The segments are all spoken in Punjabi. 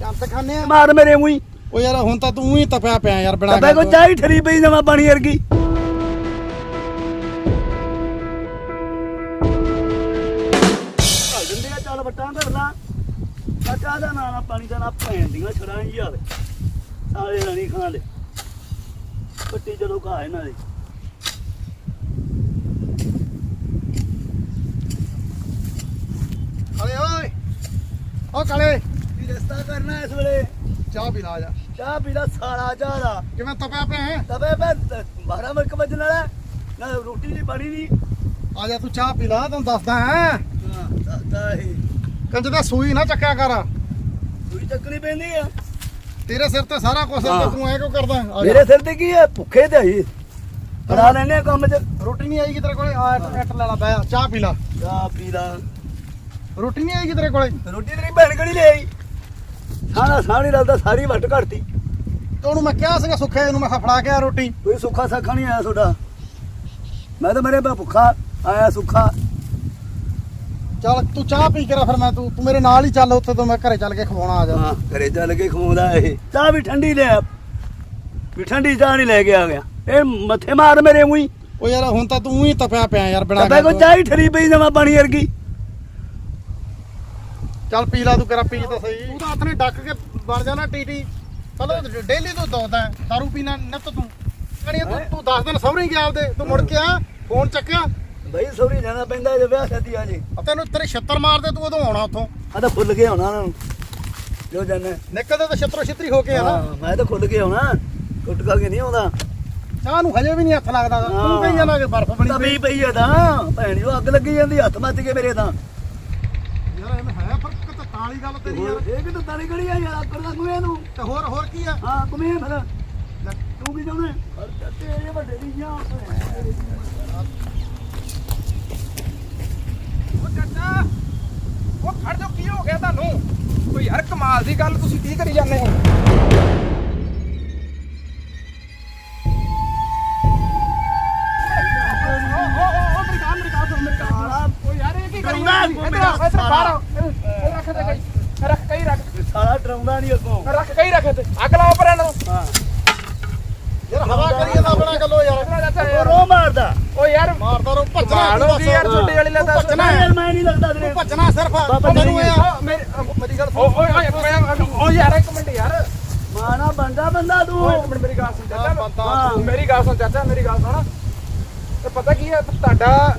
ਚੰਤ ਖਾਨੇ ਆ। ਮਾਰ ਮੇਰੇ ਮੂੰਹ ਉਹ ਯਾਰ ਹੁਣ ਤਾਂ ਤੂੰ ਹੀ ਤਪਿਆ ਪਿਆ ਯਾਰ ਬਣਾ ਤਬੇ ਕੋ ਚਾਹੀ ਠਰੀ ਪਈ ਜਮਾ ਪਾਣੀ ਵਰਗੀ। ਚੱਲ ਦਿੰਦੇ ਆ ਚੱਲ ਲਾ ਬੱਟਾਂ ਦਾ ਨਾ ਨਾ ਪਾਣੀ ਦਾ ਨਾ ਭੈਣ ਦੀਆਂ ਛੜਾਂ ਯਾਰ ਸਾਰੇ ਰਾਣੀ ਖਾਂ ਲੈ ਪੱਟੀ ਜਦੋਂ ਘਾ ਇਹਨਾਂ ਦੇ। ਅਰੇ ਓਏ। ਓ ਕਾਲੇ। ਕੀ ਰਸਤਾ ਕਰਨਾ ਇਸ ਵੇਲੇ? ਚਾਹ ਪੀ ਲਾ ਜਾ। ਚਾਹ ਪੀ ਲੈ ਸਾਲਾ ਦਾ। ਕਿਵੇਂ ਤਪਿਆ ਪਿਆ ਹੈ? ਤਬੇ ਮੈਂ ਬਾਰਾਂ ਮਿੰਟ ਵਜਣ ਵਾਲਾ ਨਾ ਰੋਟੀ ਨਹੀਂ ਪਾਣੀ ਨਹੀਂ ਆ ਜਾ ਤੂੰ ਚਾਹ ਪੀ ਲਾ ਤੈਨੂੰ ਦੱਸਦਾ ਹੈ। ਹਾਂ ਦੱਸਦਾ ਹੀ ਕੰਜ ਦਾ ਸੂਈ ਨਾ ਚੱਕਿਆ ਕਰ। ਸੂਈ ਚੱਕਣੀ ਪੈਂਦੀ ਆ। ਤੇਰੇ ਸਿਰ ਤੇ ਸਾਰਾ ਕੁਝ ਹਾਂ। ਤੂੰ ਐ ਕਿਉਂ ਕਰਦਾ? ਆ ਜਾ। ਮੇਰੇ ਸਿਰ ਤੇ ਕੀ ਹੈ ਭੁੱਖੇ ਤੇ ਆਈ। ਕਰਾ ਲੈਨੇ ਆ ਕੰਮ ਚ। ਰੋਟੀ ਨਹੀਂ ਆਏਗੀ ਤੇਰੇ ਕੋਲੇ? ਆ ਇੱਟ- ਇੱਟ ਲੈ ਲਾ ਬੈ ਚਾਹ ਪੀ ਲਾ। ਚਾਹ ਪੀ ਲਾ। ਰੋਟੀ ਨਹੀਂ ਆਏਗੀ ਤੇਰੇ ਕੋਲੇ? ਰੋਟੀ ਤੇਰੀ ਭੈਣ ਕਿਹੜੀ ਲੈ ਆਈ। ਸਾਰਾ ਸਾਣੀ ਰਲਦਾ ਸਾਰੀ ਵੱਟ ਘੜਤੀ। ਤੇ ਉਹਨੂੰ ਮੈਂ ਕਿਹਾ ਸੀਗਾ ਸੁੱਖੇ ਇਹਨੂੰ ਮੈਂ ਕਿਹਾ ਫੜਾ ਕੇ ਆ ਰੋਟੀ। ਕੋਈ ਸੁੱਖਾ ਸਾਖਾ ਨਹੀਂ ਆਇਆ ਤੁਹਾਡਾ? ਮੈਂ ਤਾਂ ਮੇਰੇ ਪਾ ਭੁੱਖਾ ਆਇਆ ਸੁੱਖਾ। ਚੱਲ ਤੂੰ ਚਾਹ ਪੀ ਕੇ ਰਾ ਫਿਰ ਮੈਂ ਤੂੰ ਤੂੰ ਮੇਰੇ ਨਾਲ ਹੀ ਚੱਲ ਉੱਥੇ ਤੋਂ ਮੈਂ ਘਰੇ ਚੱਲ ਕੇ ਖਵਾਉਣਾ ਆ ਜਾ। ਹਾਂ ਘਰੇ ਚੱਲ ਕੇ ਖਵਾਉਂਦਾ ਇਹ। ਚਾਹ ਵੀ ਠੰਡੀ ਲੈ ਆ। ਵੀ ਠੰਡੀ ਚਾਹ ਨਹੀਂ ਲੈ ਕੇ ਆ ਗਿਆ। ਇਹ ਮੱਥੇ ਮਾਰ ਮੇਰੇ ਮੂੰਹ ਉਹ ਯਾਰ ਹੁਣ ਤਾਂ ਤੂੰ ਹੀ ਤਪਿਆ ਪਿਆ ਯਾਰ ਬਣਾ ਕੋ ਚਾਹੀ ਠਰੀ ਪਈ ਜਮਾ ਪਾਣੀ ਵਰਗੀ। ਚੱਲ ਪੀ ਲਾ ਤੂੰ ਕਰਾ ਪੀ ਤਾਂ ਸਹੀ। ਤੂੰ ਤਾਂ ਆਪਣੇ ਡੱਕ ਕੇ ਬਣ ਜਾਣਾ ਟੀਟੀ। ਪਹਿਲਾਂ ਡੇਲੀ ਤੂੰ ਦੋਦਾ ਦਾਰੂ ਪੀਣਾ ਨਿੱਤ ਤੂੰ। ਕਹਣੀ ਤੂੰ ਤੂੰ 10 ਦਿਨ ਸਹੁਰੇ ਗਿਆ ਆਪਦੇ ਤੂੰ ਮੁੜ ਕੇ ਆ ਫੋਨ ਚੱਕਿਆ। ਬਈ ਸੋਰੀ ਜਾਣਾ ਪੈਂਦਾ ਜੇ ਵਿਆਹ ਸ਼ਾਦੀ ਆ ਜੀ। ਆ ਤੈਨੂੰ ਤੇਰੇ ਛੱਤਰ ਮਾਰਦੇ ਤੂੰ ਉਦੋਂ ਆਉਣਾ ਉੱਥੋਂ। ਆ ਤਾਂ ਖੁੱਲ ਕੇ ਆਉਣਾ ਉਹਨਾਂ ਨੂੰ। ਜੋ ਜਾਣੇ। ਨਿਕਲਦੇ ਤਾਂ ਛੱਤਰੋ ਛਿੱਤਰੀ ਹੋ ਕੇ ਆ ਨਾ। ਮੈਂ ਤਾਂ ਖੁੱਲ ਕੇ ਆਉਣਾ। ਟੁੱਟ ਕੇ ਨਹੀਂ ਆਉਂਦਾ। ਚਾਹ ਨੂੰ ਹਜੇ ਵੀ ਨਹੀਂ ਹੱਥ ਲੱਗਦਾ ਤੂੰ। ਕਹੀ ਜਾਣਾ ਕਿ ਬਰਫ਼ ਬਣੀ ਤਬੀ ਪਈ। ਆ ਤਾਂ। ਭੈਣੀ ਉਹ ਅੱਗ ਲੱਗੀ ਜਾਂਦੀ ਹੱਥ ਮੱਚ ਕੇ ਮੇਰੇ ਤਾਂ ਯਾਰ ਇਹ ਹੈ ਫ਼ਰਕ ਤਾਂ ਤਾਂ ਵਾਲੀ ਗੱਲ ਤੇਰੀ ਯਾਰ। ਇਹ ਕਿ ਤਾਲੀ ਕੜੀ ਆ ਯਾਰ ਅੱਗ ਦਾ ਕੁਵੇਂ ਨੂੰ। ਤੇ ਹੋਰ ਹੋਰ ਕੀ ਆ? ਹਾਂ ਕੁਵੇਂ ਫਿਰ। ਤੂੰ ਕੀ ਚਾਹੁੰਦਾ ਅਰ ਤੇਰੇ ਵੱਡੇ ਦੀ ਜਾਂ ਉਹ ਚਾਚਾ। ਉਹ ਖੜ ਜਾ ਕੀ ਹੋ ਗਿਆ ਤੁਹਾਨੂੰ? ਕੋਈ ਯਾਰ ਕਮਾਲ ਦੀ ਗੱਲ ਤੁਸੀਂ ਕੀ ਕਰੀ ਜਾਂਦੇ ਹੋ? ਉਹ ਯਾਰ ਇਹ ਰੱਖ ਦੇ ਕਈ ਰੱਖ ਕਈ ਰੱਖ। ਸਾਲਾ ਡਰਾਉਂਦਾ ਨਹੀਂ ਅੱਗੋਂ। ਰੱਖ ਕਈ ਰੱਖ ਤੇ ਅੱਗ ਲਾਓ ਪਰਾਂ ਨੂੰ। ਹਾਂ। ਯਾਰ ਹਵਾ ਕਰੀ ਜਾਂਦਾ ਆਪਣਾ ਗੱਲੋ ਯਾਰ। ਰੋ ਮਾਰਦਾ। ਉਹ ਯਾਰ ਮਾਰਦਾ ਰੋ ਭੱਜਣਾ ਹੋ ਗਈ ਯਾਰ ਛੋਟੀ ਵਾਲੀ ਲੈ ਦੱਸ ਭੱਜਣਾ। ਯਾਰ ਮੈਂ ਨਹੀਂ ਲੱਗਦਾ ਤੇਰੇ। ਤੂੰ ਭੱਜਣਾ ਸਿਰਫ। ਬਾਬਾ ਮੈਨੂੰ ਆ। ਮੇਰੀ ਗੱਲ ਓਏ ਮੈਂ- ਉਹ ਯਾਰ ਇੱਕ ਮਿੰਟ ਯਾਰ। ਮਾਣਾ ਬੰਦਾ ਬੰਦਾ ਤੂੰ। ਇੱਕ ਮਿੰਟ ਮੇਰੀ ਗੱਲ ਸੁਣ ਚਾਚਾ। ਮੇਰੀ ਗੱਲ ਸੁਣ ਚਾਚਾ ਮੇਰੀ ਗੱਲ ਸੁਣ। ਤੇ ਪਤਾ ਕੀ ਹੈ ਤੁਹਾਡਾ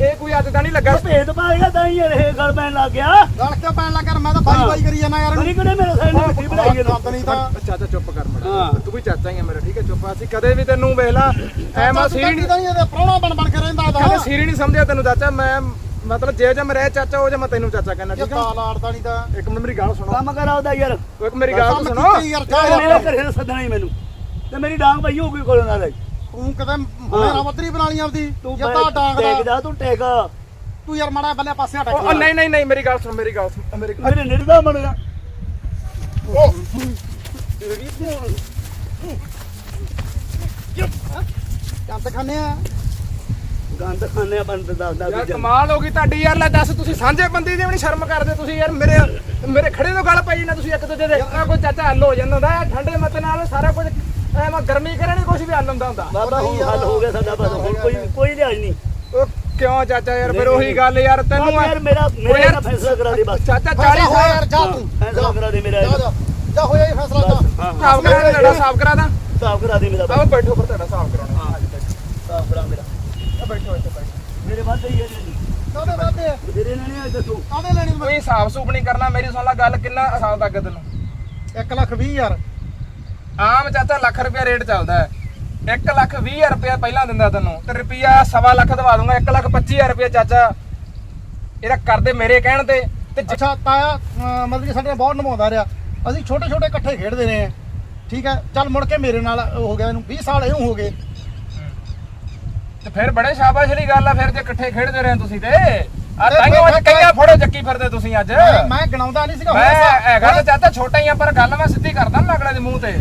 ਇਹ ਕੋਈ ਅੱਜ ਦਾ ਨਹੀਂ ਲੱਗਾ। ਭੇਦ ਪਾ ਗਿਆ ਤਾਂ ਹੀ ਇਹ ਗੱਲ ਪੈਣ ਲੱਗ ਗਿਆ। ਗੱਲ ਕਿਉਂ ਪੈਣ ਲੱਗ ਮੈਂ ਤਾਂ ਬਾਈ ਬਾਈ ਕਰੀ ਜਾਣਾ ਯਾਰ। ਨਹੀਂ? ਕਿਹੜੇ ਮੇਰੇ ਸਾਈਡ ਮਿੱਟੀ ਬਣਾਈ ਹੈ ਗੱਲ ਨਹੀਂ ਤਾਂ ਚਾਚਾ ਚੁੱਪ ਕਰ ਹਾਂ। ਮੜਾ ਤੂੰ ਵੀ ਚਾਚਾ ਹੀ ਹੈ ਮੇਰਾ ਠੀਕ ਹੈ? ਚੁੱਪ ਅਸੀਂ ਕਦੇ ਵੀ ਤੈਨੂੰ ਵੇਖ ਲਾ ਐ ਮੈਂ ਸੀਰੀ ਨਹੀਂ ਤਾਂ ਇਹਦੇ ਪ੍ਰਾਹੁਣਾ ਬਣ ਬਣ ਕੇ ਰਹਿੰਦਾ ਕਦੇ ਦਾ ਸੀਰੀ ਨਹੀਂ ਸਮਝਿਆ ਤੈਨੂੰ ਚਾਚਾ। ਮੈਂ ਮਤਲਬ ਜੇ ਜੇ ਮੈਂ ਰਹਿ ਚਾਚਾ ਉਹ ਜੇ ਮੈਂ ਤੈਨੂੰ ਚਾਚਾ ਕਹਿੰਦਾ ਠੀਕ ਤਾਂ ਆ ਲਾੜਦਾ ਨਹੀਂ ਤਾਂ। ਇੱਕ ਮਿੰਟ ਮੇਰੀ ਗੱਲ ਸੁਣੋ। ਕੰਮ ਕਰਾ ਉਹਦਾ ਯਾਰ। ਇੱਕ ਮੇਰੀ ਗੱਲ ਤਾਂ ਸੁਣੋ। ਯਾਰ ਮੇਰੇ ਘਰੇ ਸੱਦਣਾ ਹੀ ਮੈਨੂੰ। ਤੇ ਮੇਰੀ ਡਾਂਗ ਪਈ ਹੋਊਗੀ ਕੋਲ ਨਾਲ। ਹੀ। ਤੂੰ ਕਿਤੇ ਹੁਣੇ ਰਾਵਤਰੀ ਬਣਾ ਲਈ ਆਪਦੀ ਤੂੰ ਜੱਤਾ ਡਾਂਗ ਟੇਕ ਦਾ। ਜਾ ਤੂੰ ਟੇਕ। ਤੂੰ ਯਾਰ ਮਾੜਾ ਬੱਲੇ ਪਾਸੇ ਹਟ ਉਹ ਨਹੀਂ ਨਹੀਂ ਨਹੀਂ ਮੇਰੀ ਗੱਲ ਸੁਣ ਮੇਰੀ ਗੱਲ ਸੁਣ ਮੇਰੀ ਗੱਲ ਮੇਰੇ ਨਿਰਦਾ ਬਣ ਗਿਆ ਚੰਤ ਖਾਨੇ ਆ। ਗੰਦ ਖਾਣੇ ਆ ਬੰਦ ਦਾ ਦਾ ਯਾਰ ਕਮਾਲ ਹੋ ਗਈ ਤੁਹਾਡੀ ਯਾਰ ਲੈ ਦੱਸ ਤੁਸੀਂ ਸਾਂਝੇ ਬੰਦੇ ਦੀ ਵੀ ਨਹੀਂ ਸ਼ਰਮ ਕਰਦੇ ਤੁਸੀਂ ਯਾਰ ਮੇਰੇ ਮੇਰੇ ਖੜੇ ਤੋਂ ਗੱਲ ਪਈ ਨਾ ਤੁਸੀਂ ਇੱਕ ਦੂਜੇ ਦੇ ਕੋਈ ਚਾਚਾ ਹੱਲ ਹੋ ਜਾਂਦਾ ਠੰਡੇ ਮਤ ਨਾਲ ਸਾਰਾ ਕੁਝ ਗਰਮੀ ਕਰੇ ਨਹੀਂ ਕੁਝ ਵੀ ਹੱਲ ਹੁੰਦਾ ਹੁੰਦਾ। ਬਾਬਾ ਹੁਣ ਹੱਲ ਹੋ ਗਿਆ ਸਾਡਾ ਬਸ ਹੁਣ ਕੋਈ ਕੋਈ ਲਿਹਾਜ਼ ਨਹੀਂ। ਉਹ ਕਿਉਂ ਚਾਚਾ ਯਾਰ ਫਿਰ ਉਹੀ ਗੱਲ ਯਾਰ ਤੈਨੂੰ ਯਾਰ ਮੇਰਾ ਉਹ ਮੇਰਾ ਯਾਰ- ਫੈਸਲਾ ਕਰਾ ਦੇ ਬਸ। ਚਾਚਾ ਫੈਸਲਾ 40 ਹੋਇਆ ਯਾਰ ਜਾ ਤੂੰ। ਫੈਸਲਾ ਕਰਾ ਦੇ ਮੇਰਾ ਜਾ ਜਾ। ਜਾ ਹੋਇਆ ਇਹ ਫੈਸਲਾ ਸਾਫ਼ ਕਰਾ ਦੇ ਤੁਹਾਡਾ ਸਾਫ਼ ਕਰਾ ਦਾਂ। ਸਾਫ਼ ਕਰਾ ਦੇ ਮੇਰਾ ਆਓ ਬੈਠੋ ਫਿਰ ਤੁਹਾਡਾ ਸਾਫ਼ ਕਰਾਉਣਾ। ਹਾਂ। ਸਾਫ਼ ਕਰਾ ਮੇਰਾ। ਬੈਠੋ ਇੱਥੇ ਬੈਠੋ। ਮੇਰੇ ਵੱਧ ਹੀ ਹੈ ਨਹੀਂ ਕਾਦੇ ਵਾਦੇ ਤੇਰੇ ਨਾਲ ਨਹੀਂ ਦੱਸੋ। ਕਾਦੇ ਲੈਣੀ ਕੋਈ ਸਾਫ਼ ਸੂਪ ਨਹੀਂ ਕਰਨਾ ਮੇਰੀ ਸੁਣ ਲੈ ਗੱਲ ਕਿੰਨਾ ਸਾਲ ਤੱਕ ਤੈਨੂੰ। 1 ਲੱਖ 20 ਹਜ਼ਾਰ। ਆਮ ਚਾਚਾ ਲੱਖ ਰੁਪਿਆ ਰੇਟ ਚੱਲਦਾ ਹੈ। 1 ਲੱਖ 20 ਹਜ਼ਾਰ ਰੁਪਿਆ ਪਹਿਲਾਂ ਦਿੰਦਾ ਤੈਨੂੰ ਤੇ ਰੁਪਿਆ ਸਵਾ ਲੱਖ ਦਵਾ ਦੂੰਗਾ 1 ਲੱਖ 25 ਹਜ਼ਾਰ ਰੁਪਿਆ ਚਾਚਾ। ਇਹਦਾ ਕਰਦੇ ਮੇਰੇ ਕਹਿਣ ਤੇ ਤੇ ਅੱਛਾ ਤਾਇਆ ਮਤਲਬ ਕਿ ਸਾਡੇ ਨਾਲ ਬਹੁਤ ਨਿਭਾਉਂਦਾ ਰਿਹਾ। ਅਸੀਂ ਛੋਟੇ ਛੋਟੇ ਇਕੱਠੇ ਖੇਡਦੇ ਰਹੇ ਹਾਂ। ਠੀਕ ਹੈ ਚੱਲ ਮੁੜ ਕੇ ਮੇਰੇ ਨਾਲ ਉਹ ਹੋ ਗਿਆ ਇਹਨੂੰ 20 ਸਾਲ ਇਹਨੂੰ ਹੋ ਗਏ। ਤੇ ਫਿਰ ਬੜੇ ਸ਼ਾਬਾਸ਼ ਵਾਲੀ ਗੱਲ ਆ ਫਿਰ ਜੇ ਇਕੱਠੇ ਖੇਡਦੇ ਰਹੇ ਤੁਸੀਂ ਤੇ। ਆ ਤਾਈਓ ਅੱਜ ਕਈਆਂ ਫੋੜੋ ਚੱਕੀ ਫਿਰਦੇ ਤੁਸੀਂ ਅੱਜ। ਮੈਂ- ਮੈਂ ਗਿਣਾਉਂਦਾ ਨਹੀਂ ਸੀਗਾ ਮੈਂ ਹੈਗਾ ਤਾਂ ਚਾਚਾ ਛੋਟਾ ਹੀ ਆ ਪਰ ਗੱਲ ਮੈਂ ਸਿੱਧੀ ਕਰਦਾ ਨਾ ਅਗਲੇ ਦੇ ਮੂੰਹ ਤੇ।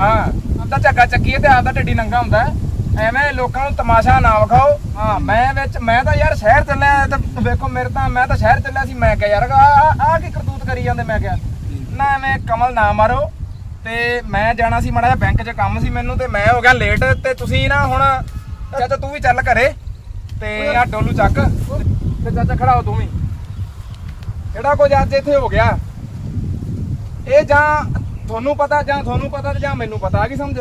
ਹਾਂ ਤਾਂ ਝੱਗਾ ਚੱਕੀ ਤੇ ਆਪਦਾ ਢਿੱਡੀ ਨੰਗਾ ਹੁੰਦਾ ਹੈ। ਐਵੇਂ ਲੋਕਾਂ ਨੂੰ ਤਮਾਸ਼ਾ ਨਾ ਵਿਖਾਓ। ਹਾਂ ਮੈਂ ਵਿੱਚ ਮੈਂ ਤਾਂ ਯਾਰ ਸ਼ਹਿਰ ਚੱਲਿਆ ਤੇ ਵੇਖੋ ਮੇਰੇ ਤਾਂ ਮੈਂ ਤਾਂ ਸ਼ਹਿਰ ਚੱਲਿਆ ਸੀ ਮੈਂ ਕਿਹਾ ਯਾਰ ਆ ਆ ਕੀ ਕਰਤੂਤ ਕਰੀ ਜਾਂਦੇ ਮੈਂ ਕਿਹਾ। ਨਾ ਐਵੇਂ ਕਮਲ ਨਾ ਮਾਰੋ। ਤੇ ਮੈਂ ਜਾਣਾ ਸੀ ਮਾੜਾ ਜਿਹਾ ਬੈਂਕ 'ਚ ਕੰਮ ਸੀ ਮੈਨੂੰ ਤੇ ਮੈਂ ਹੋ ਗਿਆ ਲੇਟ ਤੇ ਤੁਸੀਂ ਨਾ ਹੁਣ ਚਾਚਾ ਤੂੰ ਵੀ ਚੱਲ ਘਰੇ। ਤੇ ਆ ਡੋਲੂ ਚੱਕ। ਤੇ ਚਾਚਾ ਖੜਾ ਹੋ ਤੂੰ ਵੀ। ਜਿਹੜਾ ਕੁਝ ਅੱਜ ਇੱਥੇ ਹੋ ਗਿਆ? ਇਹ ਜਾਂ ਤੁਹਾਨੂੰ ਪਤਾ ਜਾਂ ਤੁਹਾਨੂੰ ਪਤਾ ਤੇ ਜਾਂ ਮੈਨੂੰ ਪਤਾ ਆ ਗਈ ਸਮਝ?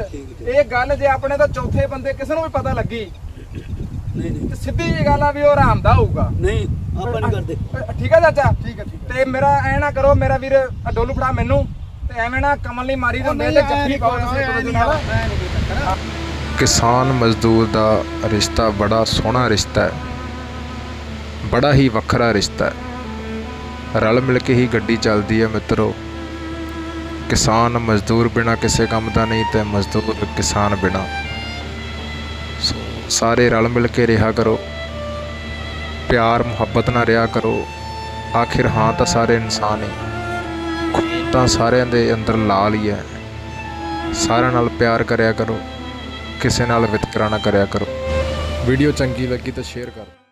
ਇਹ ਗੱਲ ਜੇ ਆਪਣੇ ਤਾਂ ਚੌਥੇ ਬੰਦੇ ਕਿਸੇ ਨੂੰ ਵੀ ਪਤਾ ਲੱਗੀ ਨਹੀਂ ਨਹੀਂ। ਤੇ ਸਿੱਧੀ ਜੀ ਗੱਲ ਆ ਵੀ ਉਹ ਆਰਾਮ ਦਾ ਹੋਊਗਾ। ਨਹੀਂ ਆਪਾਂ ਨਹੀਂ ਕਰਦੇ। ਠੀਕ ਆ ਚਾਚਾ? ਠੀਕ ਹੈ ਠੀਕ ਤੇ ਮੇਰਾ ਐ ਨਾ ਕਰੋ ਮੇਰਾ ਵੀਰ ਡੋਲੂ ਫੜਾ ਮੈਨੂੰ ਤੇ ਐਵੇਂ ਨਾ ਕਮਲ ਨਹੀਂ ਮਾਰੀ ਦੇ ਹੁੰਦੇ ਤੇ ਜੱਫੀ ਪਾਓ ਤੁਸੀਂ ਨਾਲ। ਕਿਸਾਨ ਮਜ਼ਦੂਰ ਦਾ ਰਿਸ਼ਤਾ ਬੜਾ ਸੋਹਣਾ ਰਿਸ਼ਤਾ ਹੈ। ਬੜਾ ਹੀ ਵੱਖਰਾ ਰਿਸ਼ਤਾ ਹੈ। ਰਲ ਮਿਲ ਕੇ ਹੀ ਗੱਡੀ ਚੱਲਦੀ ਹੈ ਮਿੱਤਰੋ। ਕਿਸਾਨ ਮਜ਼ਦੂਰ ਬਿਨਾ ਕਿਸੇ ਕੰਮ ਦਾ ਨਹੀਂ ਤੇ ਮਜ਼ਦੂਰ ਕਿਸਾਨ ਬਿਨਾ। ਸੋ ਸਾਰੇ ਰਲ ਮਿਲ ਕੇ ਰਿਹਾ ਕਰੋ। ਪਿਆਰ, ਮੁਹੱਬਤ ਨਾਲ ਰਿਹਾ ਕਰੋ। ਆਖਿਰ ਹਾਂ ਤਾਂ ਸਾਰੇ ਇਨਸਾਨ ਹੀ ਖੂਨ ਤਾਂ ਸਾਰਿਆਂ ਦੇ ਅੰਦਰ ਲਾਲ ਹੀ ਹੈ। ਸਾਰਿਆਂ ਨਾਲ ਪਿਆਰ ਕਰਿਆ ਕਰੋ। ਕਿਸੇ ਨਾਲ ਵਿਤਕਰਾ ਨਾ ਕਰਿਆ ਕਰੋ। ਵੀਡੀਓ ਚੰਗੀ ਲੱਗੀ ਤਾਂ ਸ਼ੇਅਰ ਕਰੋ